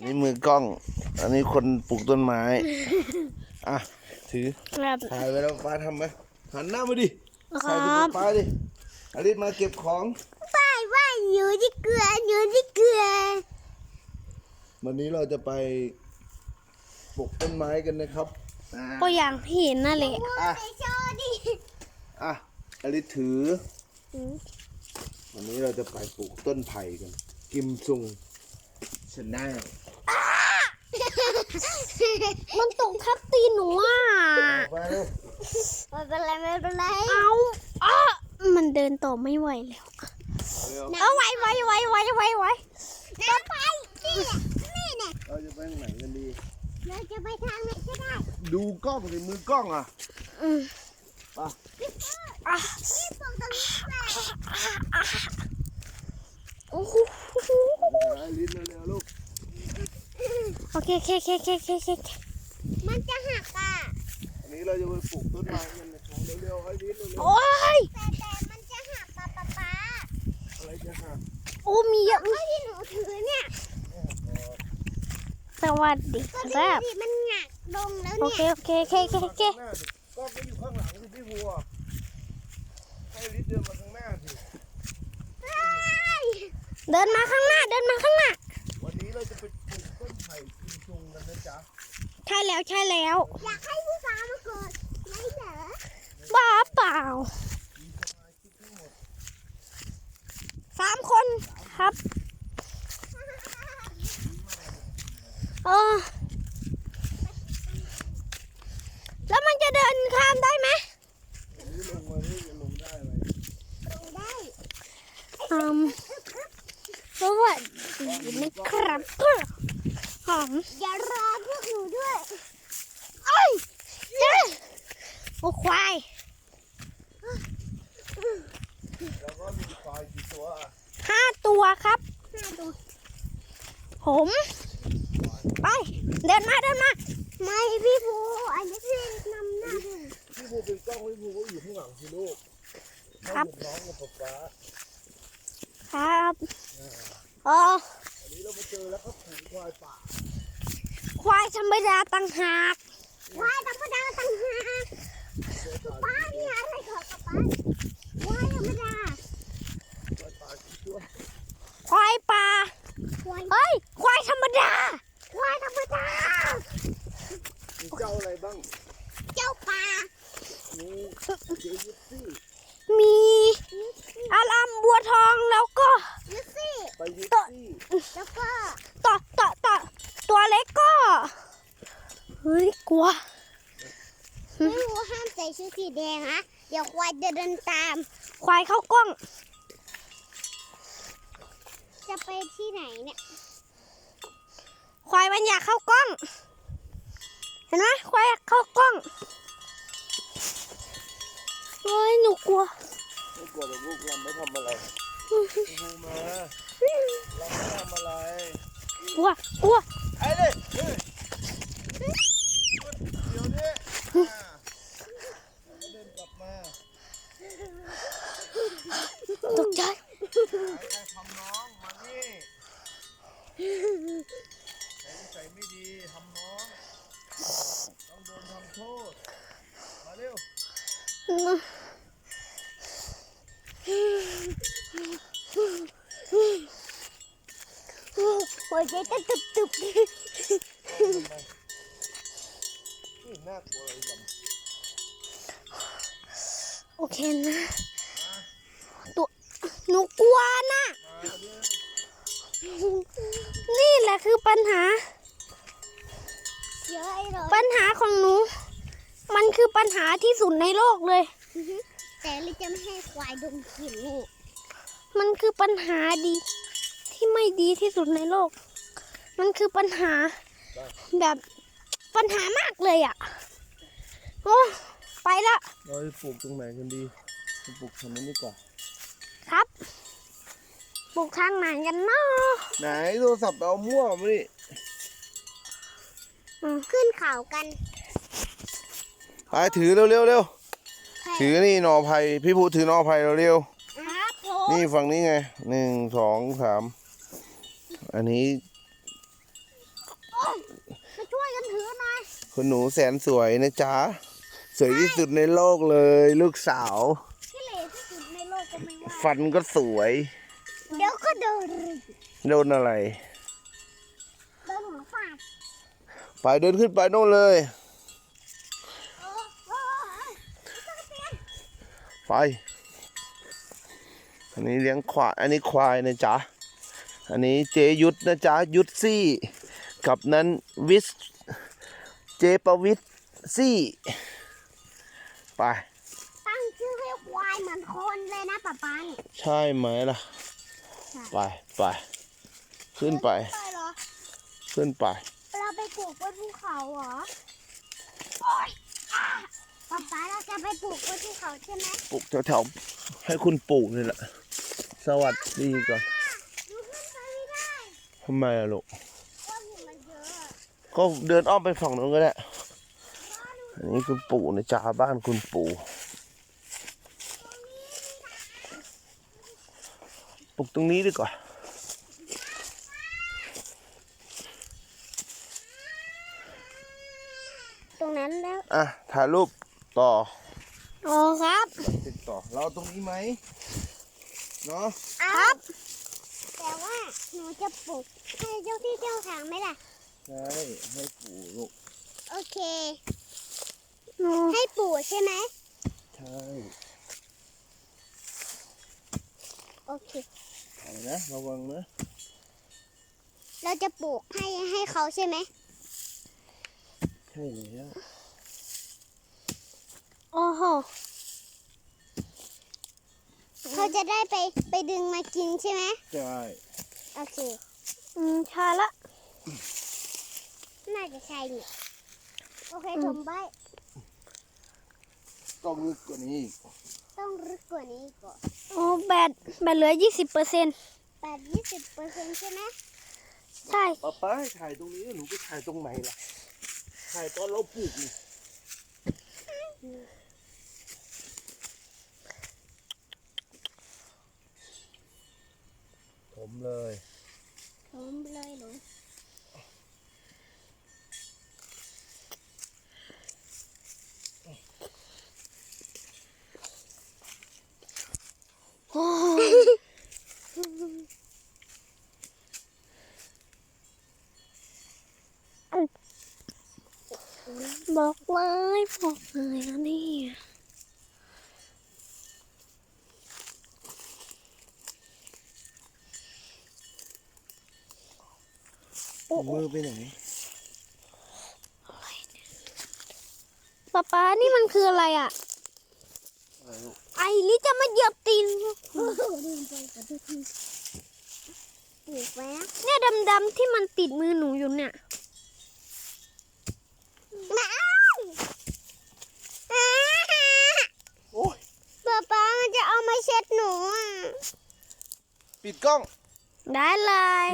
อันนี้มือกล้อง อันนี้คนปลูกต้นไม้ อะ ถือ ครับ ถ่ายไว้แล้วป้าทำไหมหันหน้ามาดิคถ่ายรัถึงบป้าดิอลิสมาเก็บของ ป้ายว่าอยู่ที่เกลืออยู่ที่เกลือวันนี้เราจะไปปลูกต้นไม้กันนะครับ อะก็อย่างที่เห็นนั่นแหละอะ ไปโชว์ดิอะอลิสถือ วันนี้เราจะไปปลูกต้นไผ่กัน กิมซุงชนะ มันตกทับตีนหนูอะไปเร็วไม่เป็นไรไม่เป็นไรเอาอ้ามันเดินต่อไม่ไหวแล้วเอาไว้ไว้ไว้ไว้ไว้ไว้น้ำไปนี่นี่เนี่ยเราจะไปทางไหนกันดีเราจะไปทางไหนก็ได้ ดูกล้องสิมือกล้องอะอืมไปอะนี่ตรงตรงนี้แหละโอ้โหอลิสเร็วๆลูก โอเคโอเคโอเคโอเคโอเคมันจะหักอะอันนี้เราจะไปปลูกต้นไม้กันนะครับเร็วๆอลิสเร็วโอ้ยแต่แต่มันจะหักป้าป้าป้าอะไรจะหักโอ้มีเยอะที่หนูถือเนี่ยสวัสดีครับมันหักลงแล้วเนี่ยเคโอเคโอเคโอเคโอเคกล้องก็อยู่ข้างหลังพี่บัวให้ลิสเดินมาข้างหน้าสิเดินมาข้างหน้าเดินมาข้างหน้าวันนี้เราจะไป ใช่แล้วใช่แล้ว อยากให้พี่ฟ้ามาก่อนไม่เหรอบ้าเปล่าสามคนครับเออแล้วมันจะเดินข้ามได้ไหมอันนี้ลงมานี่จะลงได้ไหมลงได้อืมสวัสดีนะครับ หอมอย่ารอพวกหนูด้วยเอ้ยเจ้าโอ้ควายแล้วก็มีควายกี่ตัวอะห้าตัวครับ ห้าตัว ผม ไป เดินมาเดินมา ไม่พี่ภูอันนี้พี่นำหน้าดูพี่บัวเป็นกล้องพี่บัวก็อยู่ข้างหลังสิลูกครับให้เห็นน้องกับป๊าป๊าครับเอออั นี้เรามาเจอแล้วครับผูควายป่าควายธรรมดาต่างหากควายธรรมดาต่างหากป้าเนี่ยอะไรขอกับป้าควายธรรมดา ควายป่ากี่ตัว ควายป่า ว่าย เอ้ย ควายธรรมดา ว่ายธรรมดา มีเจ้าอะไรบ้าง เจ้าป่า มีเจยุซี่ มีอารามบัวทองแล้วก็ ลูซี่ ไปยุซี่ แล้วก็ ต่อต่อต่อตัวเล็กก็ เฮ้ย กลัว พี่ภูห้ามใส่ชุดสีแดงนะเดี๋ยวควายจะเดินตาม ควายเข้ากล้อง จะไปที่ไหนเนี่ย ควายมันอยากเข้ากล้อง เห็นไหมควายอยากเข้ากล้องเฮ้ยหนูกลัว ไม่กลัวหรอกลูกเราไม่ทำอะไรดูมาเราไม่ทำอะไร กลัว กลัว ไอ้เลยเฮ้ยเดี๋ยวนี้อ่าเดินกลับมา ตกใจ ใครทำน้องมานี่ใครนิสัยไม่ดีทำน้อง ต้องโดนทำโทษ มาเร็ว หัวใจจะตุบตุบนี่น่ากลัวเลยจังโอเคนะตัวหนูกลัวนะมาเร็วนี่แหละคือปัญหา เยอะไอ้เหรอปัญหาของหนู มันคือปัญหาที่สุดในโลกเลย แต่เราจะไม่ให้ควายดมกลิ่นนี่มันคือปัญหาดี ที่ไม่ดีที่สุดในโลก มันคือปัญหาแบบปัญหามากเลยอะ โอ้ไปละ เราจะปลูกตรงไหนกันดีจะปลูกทางนี้ดีกว่า ครับ ปลูกทางไหนกันเนาะไหนโทรศัพท์เอามั่วมาดิขึ้นเขากันไปถือเร็วเร็วเร็วถือนี่หนอไผ่พี่ภูถือหนอไผ่เร็วเร็วครับผม นี่ฝั่งนี้ไงหนึ่งสองสาม อันนี้คุณหนูแสนสวยนะจ๊ะ สวยที่สุดในโลกเลย ลูกสาว ที่เหลวที่สุดในโลกก็ไม่ว่าฟันก็สวย เดี๋ยวก็โดนโดนอะไร โดนหัวฟาดไปเดินขึ้นไปโน่นเลย โอ้โหไป อันนี้เลี้ยงควาย อันนี้ควายนะจ๊ะ อันนี้เจยุทธนะจ๊ะยุทธซี่ กับนั้นวิสเจประวิทย์ซี่ ไป ตั้งชื่อให้ควายเหมือนคนเลยนะป๊าป๊านี่ใช่ไหมล่ะ ไปไปขึ้นไป ใช่เหรอ ขึ้นไป เราไปปลูกบนภูเขาเหรอโอ๊ยอะป๊าป๊าเราจะไปปลูกบนภูเขาใช่ไหม ปลูกแถวๆให้คุณปลูกนี่แหละ สวัสดีก่อนหนูขึ้นไปไม่ได้ ทำไมอะลูกก้อนหินมันเยอะอะก็เดินอ้อมไปฝั่งนู้นก็ได้ อันนี้คุณปู่นะจ๊ะบ้านคุณปู่ปลูกตรงนี้ดีกว่าตรงนั้นแล้ว อะถ่ายรูปต่ออ๋อครับติดต่อ เราเอาตรงนี้ไหมเนาะ ครับ แต่ว่าหนูจะปลูกให้เจ้าที่เจ้าทางไหมล่ะ ใช่ให้ปู่ลูกโอเคอ๋อให้ปลูกใช่ไหม ใช่โอเค เอานะระวังนะเราจะปลูกให้ให้เขาใช่ไหม ใช่แล้ว โอ้โห เขาจะได้ไปไปดึงมากินใช่ไหมใช่โอเค อืมชาละ น่าจะใช่นี่โอเคถมไว้ต้องลึกกว่านี้อีกต้องรึกกว่านี้ก่อนโอ้แบตแบตเหลือยี่สิบเปอร์เซ็นต์แปดยี่สิบเปอร์เซ็นต์ใช่ไหมใช่ป้าป้าให้ถ่ายตรงนี้หนูไปถ่ายตรงไหนล่ะ ถ่ายตอนเราปลูกนี่ มเลยถมเลยหนูโอ้บอกเลยบอกเลยนะเนี่ย มือไปไหน Ờ, ป๊าป๊านี่มันคืออะไรอะอะไรลูกไอ้ลิจะมาเหยียบตีนปลูกไว้นะเนี่ยดำๆที่มันติดมือหนูอยู่เนี่ยมาอ้าวโอ้ยป๊าป๊ามันจะเอามาเช็ดหนูอะ ปิดกล้อง ได้เลย